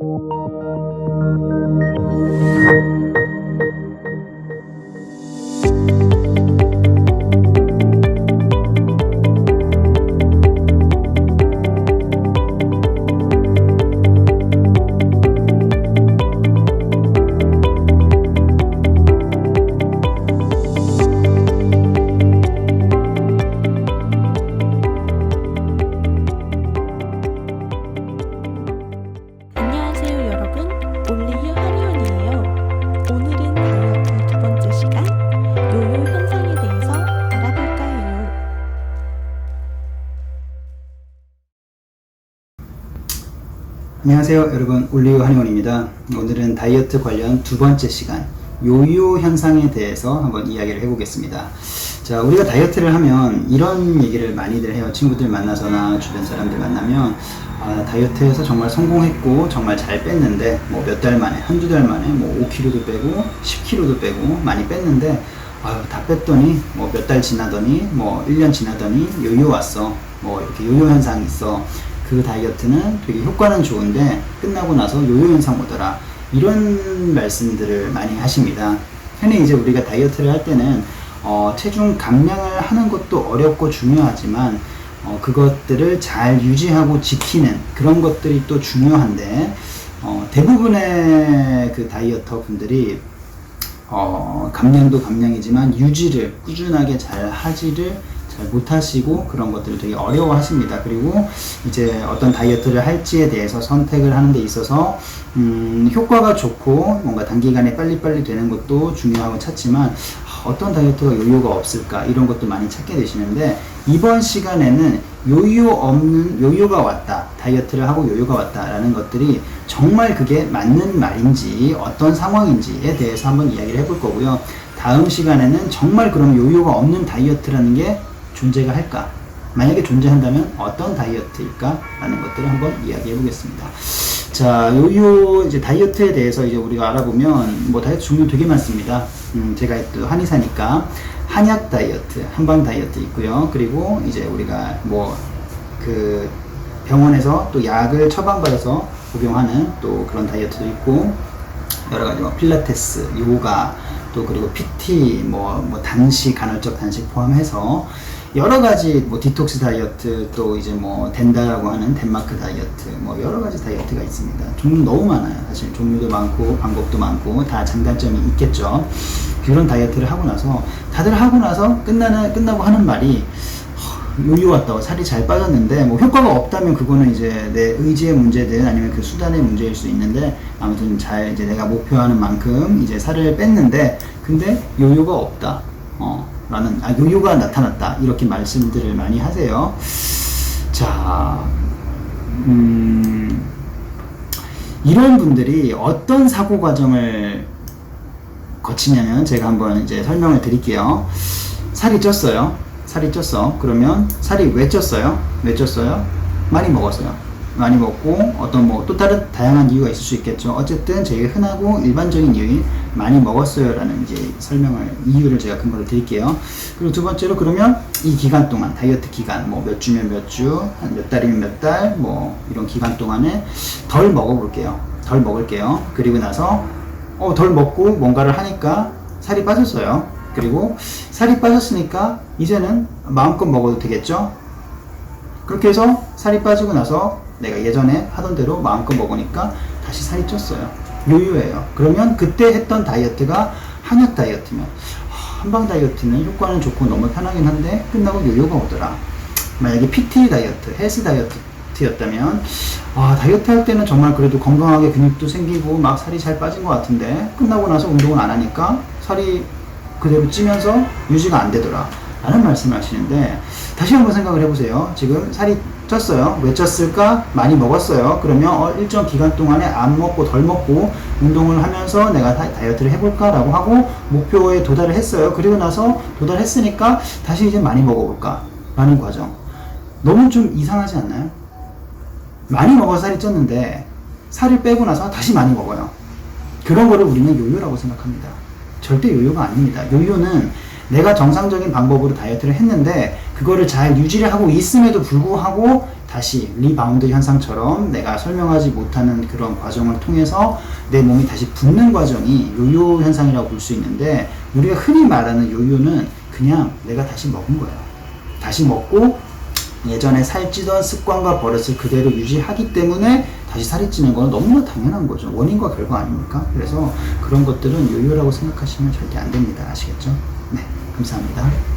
안녕 안녕하세요 여러분. 올리오 한의원입니다. 오늘은 다이어트 관련 두 번째 시간 요요 현상에 대해서 한번 이야기를 해보겠습니다. 자 우리가 다이어트를 하면 이런 얘기를 많이들 해요. 친구들 만나서나 주변 사람들 만나면 아, 다이어트에서 정말 성공했고 정말 잘 뺐는데 뭐 몇 달 만에 한두 달 만에 뭐 5kg도 빼고 10kg도 빼고 많이 뺐는데 아유 다 뺐더니 뭐 몇 달 지나더니 뭐 1년 지나더니 요요 왔어. 뭐 이렇게 요요 현상이 있어 그 다이어트는 되게 효과는 좋은데 끝나고 나서 요요 현상 오더라 이런 말씀들을 많이 하십니다. 흔히 이제 우리가 다이어트를 할 때는 어, 체중 감량을 하는 것도 어렵고 중요하지만 어, 그것들을 잘 유지하고 지키는 그런 것들이 또 중요한데 어, 대부분의 그 다이어터 분들이 어, 감량도 감량이지만 유지를 꾸준하게 잘 하지를 잘 못하시고 그런 것들을 되게 어려워하십니다. 그리고 이제 어떤 다이어트를 할지에 대해서 선택을 하는 데 있어서 음, 효과가 좋고 뭔가 단기간에 빨리빨리 되는 것도 중요하고 찾지만 아, 어떤 다이어트가 요요가 없을까 이런 것도 많이 찾게 되시는데 이번 시간에는 요요 없는 요요가 왔다 다이어트를 하고 요요가 왔다라는 것들이 정말 그게 맞는 말인지 어떤 상황인지에 대해서 한번 이야기를 해볼 거고요 다음 시간에는 정말 그럼 요요가 없는 다이어트라는 게 존재가 할까? 만약에 존재한다면 어떤 다이어트일까? 라는 것들을 한번 이야기해 보겠습니다. 자 요 요 이제 다이어트에 대해서 이제 우리가 알아보면 뭐 다이어트 종류 되게 많습니다. 음, 제가 또 한의사니까 한약 다이어트, 한방 다이어트 있고요. 그리고 이제 우리가 뭐 그 병원에서 또 약을 처방받아서 복용하는 또 그런 다이어트도 있고 여러 가지 뭐 필라테스, 요가 또 그리고 PT 뭐, 뭐 단식, 간헐적 단식 포함해서 여러 가지 뭐 디톡스 다이어트 또 이제 뭐 덴다라고 하는 덴마크 다이어트 뭐 여러 가지 다이어트가 있습니다. 종류 너무 많아요. 사실 종류도 많고 방법도 많고 다 장단점이 있겠죠. 그런 다이어트를 하고 나서 다들 하고 나서 끝나는 끝나고 하는 말이 허, 요요 왔다고 살이 잘 빠졌는데 뭐 효과가 없다면 그거는 이제 내 의지의 문제든 아니면 그 수단의 문제일 수 있는데 아무튼 잘 이제 내가 목표하는 만큼 이제 살을 뺐는데 근데 요요가 없다. 어. 라는 아 요요가 나타났다. 이렇게 말씀들을 많이 하세요. 자. 음 이런 분들이 어떤 사고 과정을 거치냐면 제가 한번 이제 설명을 드릴게요. 살이 쪘어요. 살이 쪘어. 그러면 살이 왜 쪘어요? 왜 쪘어요? 많이 먹었어요. 많이 먹고 어떤 뭐 또 다른 다양한 이유가 있을 수 있겠죠. 어쨌든 제일 흔하고 일반적인 이유인 많이 먹었어요라는 이제 설명을 이유를 제가 근거로 드릴게요. 그리고 두 번째로 그러면 이 기간 동안 다이어트 기간 뭐 몇 주면 몇 주, 한 몇 달이면 몇 달, 뭐 이런 기간 동안에 덜 먹어볼게요. 덜 먹을게요. 그리고 나서 어, 덜 먹고 뭔가를 하니까 살이 빠졌어요. 그리고 살이 빠졌으니까 이제는 마음껏 먹어도 되겠죠? 그렇게 해서 살이 빠지고 나서 내가 예전에 하던 대로 마음껏 먹으니까 다시 살이 쪘어요. 요요예요. 그러면 그때 했던 다이어트가 한약 다이어트면 하, 한방 다이어트는 효과는 좋고 너무 편하긴 한데 끝나고 요요가 오더라. 만약에 PT 다이어트, 헬스 다이어트였다면 아 다이어트 할 때는 정말 그래도 건강하게 근육도 생기고 막 살이 잘 빠진 것 같은데 끝나고 나서 운동을 안 하니까 살이 그대로 찌면서 유지가 안 되더라. 라는 말씀을 하시는데 다시 한번 생각을 해보세요. 지금 살이 쪘어요. 왜 쪘을까? 많이 먹었어요. 그러면 어, 일정 기간 동안에 안 먹고 덜 먹고 운동을 하면서 내가 다, 다이어트를 해볼까라고 하고 목표에 도달을 했어요. 그리고 나서 도달했으니까 다시 이제 많이 먹어볼까? 라는 과정. 너무 좀 이상하지 않나요? 많이 먹어서 살이 쪘는데 살을 빼고 나서 다시 많이 먹어요. 그런 거를 우리는 요요라고 생각합니다. 절대 요요가 아닙니다. 요요는 내가 정상적인 방법으로 다이어트를 했는데 그거를 잘 유지를 하고 있음에도 불구하고 다시 리바운드 현상처럼 내가 설명하지 못하는 그런 과정을 통해서 내 몸이 다시 붓는 과정이 요요 현상이라고 볼 수 있는데 우리가 흔히 말하는 요요는 그냥 내가 다시 먹은 거예요. 다시 먹고 예전에 살찌던 습관과 버릇을 그대로 유지하기 때문에 다시 살이 찌는 건 너무나 당연한 거죠. 원인과 결과 아닙니까? 그래서 그런 것들은 요요라고 생각하시면 절대 안 됩니다. 아시겠죠? 네, 감사합니다.